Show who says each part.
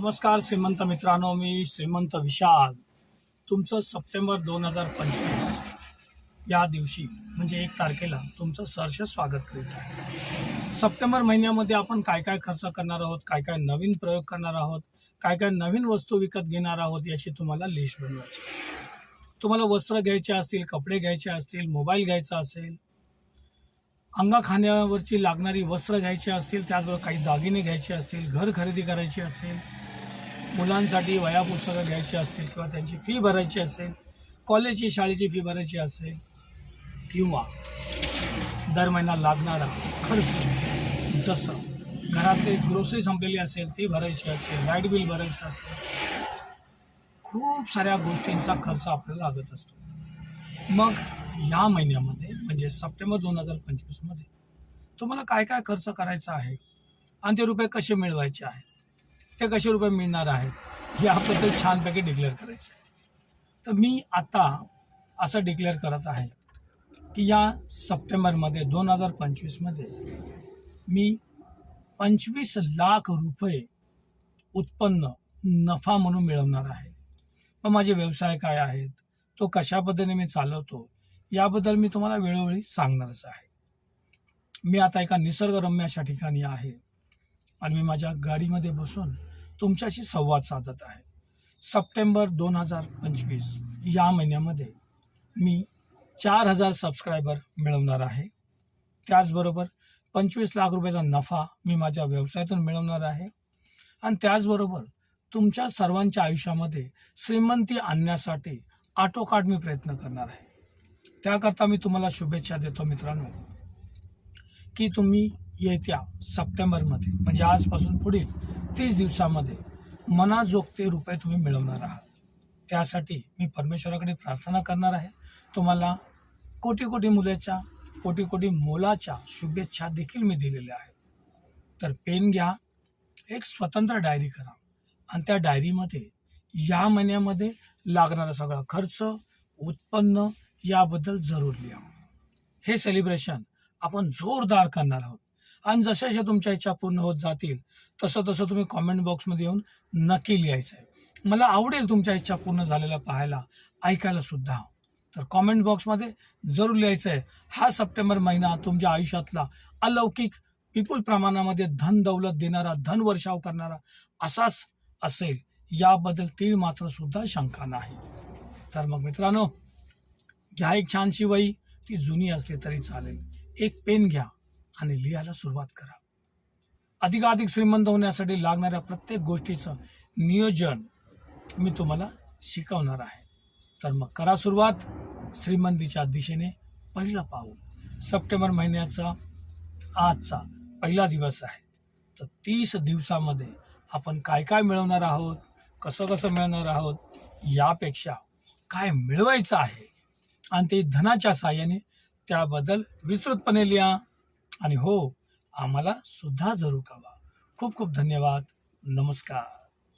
Speaker 1: नमस्कार श्रीमंत मित्रांनो मी श्रीमंत विशाल. तुमचं सप्टेंबर दोन हजार पंचवीस या दिवशी म्हणजे एक तारखेला तुमचं सहर्ष स्वागत करीत आहे. सप्टेंबर महिन्यामध्ये आपण काय काय खर्च करणार आहोत काय काय नवीन प्रयोग करणार आहोत काय काय नवीन वस्तू विकत घेणार आहोत याची तुम्हाला लिस्ट बनवायची तुम्हाला वस्त्र घ्यायचे असतील कपडे घ्यायचे असतील मोबाईल घ्यायचा असेल अंगाखाण्यावरची लागणारी वस्त्र घ्यायची असतील त्याचबरोबर काही दागिने घ्यायचे असतील घर खरेदी करायची असेल मुलांसाठी वया पुस्तकं घ्यायची असतील किंवा त्यांची फी भरायची असेल कॉलेजची शाळेची फी भरायची असेल किंवा दर महिना लागणारा खर्च जसं घरातली ग्रोसरी संपलेली असेल ती भरायची असेल लाइट बिल भरायचं असेल खूप साऱ्या गोष्टींचा खर्च आपल्याला लागत असतो. मग या महिन्यामध्ये म्हणजे सप्टेंबर दोन हजार पंचवीसमध्ये तुम्हाला काय काय खर्च करायचा आहे? आणि ते रुपये कसे मिळवायचे आहे ते कसे रुपये मिळणार आहेत याबद्दल छानपैकी डिक्लेअर करायचं आहे. तर मी आता असं डिक्लेअर करत आहे की या सप्टेंबरमध्ये दोन हजार पंचवीसमध्ये मी पंचवीस लाख रुपये उत्पन्न नफा म्हणून मिळवणार आहे. मग माझे व्यवसाय काय आहेत तो कशा पद्धतीने मी चालवतो याबद्दल मी तुम्हाला वेळोवेळी सांगणारच आहे. मी आता एका निसर्गरम्य अशा ठिकाणी आहे. आणि मी माझ्या गाडीमध्ये बसून तुमच्याशी संवाद साधत आहे. सप्टेंबर दोन हजार पंचवीस या महिन्यामध्ये मी चार हजार सबस्क्रायबर मिळवणार आहे. त्याचबरोबर पंचवीस लाख रुपयाचा नफा मी माझ्या व्यवसायातून मिळवणार आहे. आणि त्याचबरोबर तुमच्या सर्वांच्या आयुष्यामध्ये श्रीमंती आणण्यासाठी आटोकाट मी प्रयत्न करणार आहे. त्याकरता मी तुम्हाला शुभेच्छा देतो मित्रांनो की तुम्ही येत्या सप्टेंबरमध्ये म्हणजे आजपासून पुढील तीस दिवसामध्ये मनाजोगते रुपये तुम्ही मिळवणार आहात. त्यासाठी मी परमेश्वराकडे प्रार्थना करणार आहे. तुम्हाला कोटी कोटी मुलाच्या कोटी कोटी मोलाच्या शुभेच्छा देखील मी दिलेल्या आहेत. तर पेन घ्या एक स्वतंत्र डायरी करा आणि त्या डायरीमध्ये या महिन्यामध्ये लागणारा सगळा खर्च उत्पन्न याबद्दल जरूर लिहा. हे सेलिब्रेशन आपण जोरदार करणार आहोत. आणि जशा जशा तुमच्या इच्छा पूर्ण होत जातील तसं तसं तुम्ही कॉमेंट बॉक्समध्ये येऊन नक्की लिहायचं आहे मला आवडेल तुमच्या इच्छा पूर्ण झालेल्या पाहायला ऐकायला सुद्धा. तर कॉमेंट बॉक्समध्ये जरूर लिहायचं आहे हा सप्टेंबर महिना तुमच्या आयुष्यातला अलौकिक विपुल प्रमाणामध्ये धन दौलत देणारा धन वर्षाव करणारा असाच असेल याबद्दल ती मात्र सुद्धा शंका नाही. तर मग मित्रांनो घ्या एक छानशी वही ती जुनी असली तरी चालेल. एक पेन घ्या. आणि लिहायला सुरुवात करा. अधिकाधिक श्रीमंत होण्यासाठी लागणाऱ्या प्रत्येक गोष्टीचं नियोजन मी तुम्हाला शिकवणार आहे. तर मग करा सुरुवात. श्रीमंतीच्या दिशेने पहिलं पाऊल. सप्टेंबर महिन्याचा आजचा पहिला दिवस आहे. तर तीस दिवसामध्ये आपण काय काय मिळवणार आहोत? कसं कसं मिळवणार आहोत? यापेक्षा काय मिळवायचं आहे? आणि ते धनाच्या साह्याने त्याबद्दल विस्तृतपणे लिहा. आणि हो आम्हाला सुद्धा जरूर कळवा. खूप खूप धन्यवाद. नमस्कार.